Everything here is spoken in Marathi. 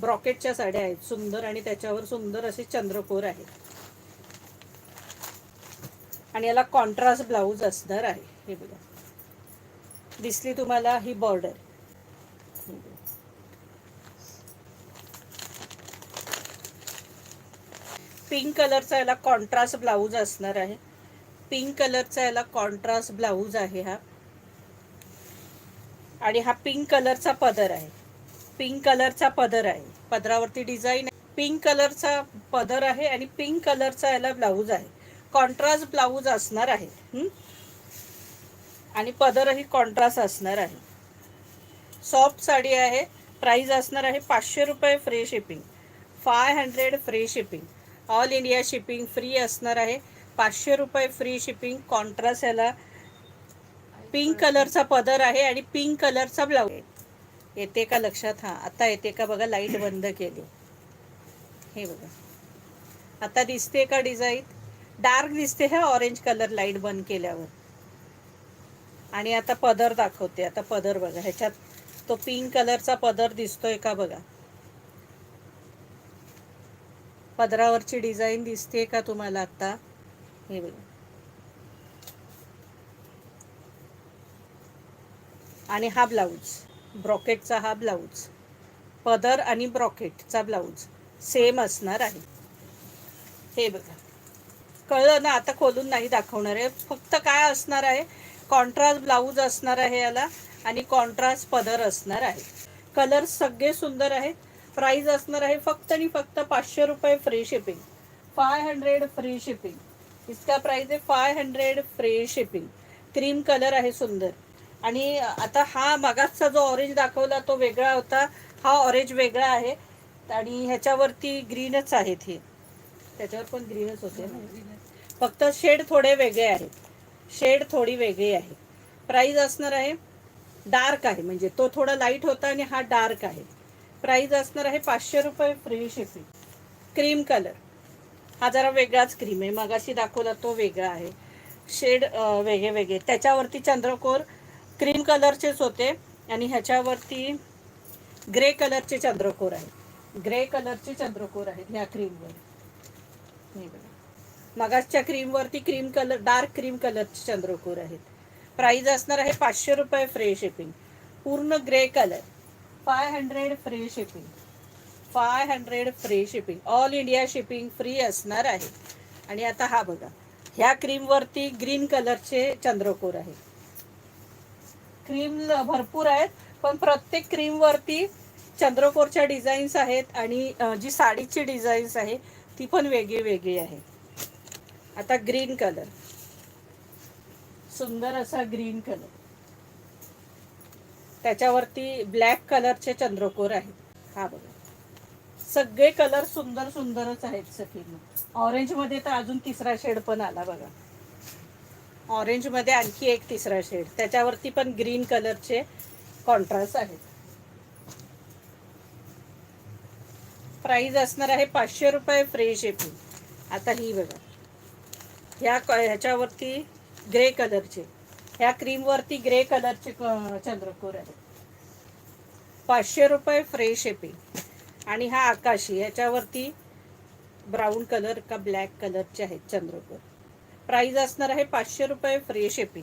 ब्रॉकेटच्या साड्या आहेत सुंदर आणि त्याच्यावर सुंदर असे चंद्रकोर आहे आणि याला कॉन्ट्रास्ट ब्लाऊज असणार आहे. हे बघा. दिसली तुम्हाला ही बॉर्डर पिंक कलरचा याला कॉन्ट्रास्ट ब्लाऊज असणार आहे. पिंक कलरचा याला कॉन्ट्रास्ट ब्लाऊज आहे हा. आणि हा पिंक कलरचा पदर आहे. पिंक कलरचा पदर आहे. पदरावरती डिझाईन पिंक कलरचा पदर आहे आणि पिंक कलरचा याला ब्लाऊज आहे. कॉन्ट्रास्ट ब्लाऊज असणार आहे. आणि पदरही कॉन्ट्रास्ट असणार आहे. सॉफ्ट साडी आहे. प्राईज असणार आहे पाचशे रुपये free shipping. Five hundred free shipping. All India shipping free असणार आहे. पाचशे रुपये फ्री शिपिंग. कॉन्ट्रास्ट याला पिंक कलरचा पदर आहे आणि पिंक कलरचा ब्लाऊज येते का लक्षात? हां आता येते का बघा लाइट बंद केली. हे बघा. आता दिसते का डिझाईन? डार्क दिसते हा ऑरेंज कलर लाइट बंद केल्यावर. आणि आता पदर दाखवते आता पदर बघा. ह्याच्यात तो पिंक कलरचा पदर दिसतोय का बघा? पदरावरची डिझाईन दिसते का तुम्हाला आता? हे बघा. आणि हा ब्लाऊज. ब्रॉकेटचा हा ब्लाऊज. पदर आणि ब्रॉकेटचा ब्लाऊज सेम असणार आहे. हे बघा. कळलं ना? आता खोलून नाही दाखवणार आहे. फक्त काय असणार आहे? कॉन्ट्रास्ट ब्लाऊज असणार आहे याला आणि कॉन्ट्रास्ट पदर असणार आहे. कलर सगळे सुंदर आहेत. प्राईज असणार आहे फक्त आणि फक्त पाचशे रुपये free shipping five hundred free shipping इसका प्राईज आहे. Five hundred free shipping cream colour आहे सुंदर. आणि आता हा मागासचा जो ऑरेंज दाखवला तो वेगळा होता. हा ऑरेंज वेगळा आहे. आणि ह्याच्यावरती ग्रीनच आहेत हे. त्याच्यावर पण ग्रीनच होते ना. फक्त शेड थोडे वेगळे आहेत. शेड थोडी वेगळी आहे. प्राईज असणार आहे डार्क आहे. म्हणजे तो थोडा लाइट होता आणि हा डार्क आहे. प्राईज असणार आहे पाचशे रुपये फ्री शिपिंग क्रीम कलर हा जरा वेगळाच क्रीम आहे. मगाशी दाखवला तो वेगळा आहे. शेड वेगळे वेगळे. त्याच्यावरती चंद्रकोर क्रीम कलरचेच होते आणि ह्याच्यावरती ग्रे कलरचे चंद्रकोर आहेत. ग्रे कलरचे चंद्रकोर आहेत ह्या क्रीमवर हे बघा. मगासच्या क्रीमवरती क्रीम कलर डार्क क्रीम कलरचे चंद्रकोर आहेत. प्राईज असणार आहे पाचशे रुपये फ्री शिपिंग पूर्ण grey colour five hundred free shipping five hundred free shipping all India shipping free असणार आहे. आणि आता हा बघा. ह्या क्रीमवरती ग्रीन कलरचे चंद्रकोर आहेत. क्रीम भरपूर आहेत पण प्रत्येक क्रीमवरती चंद्रकोरच्या डिझाईन्स आहेत आणि जी साडीची डिझाईन्स आहे ती पण वेगळी वेगळी आहे. आता ग्रीन कलर सुंदर असा ग्रीन कलर त्याच्यावरती ब्लॅक कलरचे चंद्रकोर आहेत. हा बघा. सगळे कलर सुंदर सुंदरच आहेत सखी ऑरेंजमध्ये तर अजून तिसरा शेड पण आला बघा. ऑरेंजमध्ये आणखी एक तिसरा शेड त्याच्यावरती पण ग्रीन कलरचे कॉन्ट्रास्ट आहेत. प्राईज असणार आहे पाचशे रुपये फ्री शिपिंग आता ही बघा. ह्या ह्याच्यावरती ग्रे कलरचे ह्या क्रीमवरती ग्रे कलरचे चंद्रकोर आहेत. पाचशे रुपये फ्री शिपिंग आणि हा आकाशी ह्याच्यावरती ब्राऊन कलर का ब्लॅक कलरचे आहेत चंद्रकोर. प्राईज असणार आहे पाचशे रुपये फ्री शिपिंग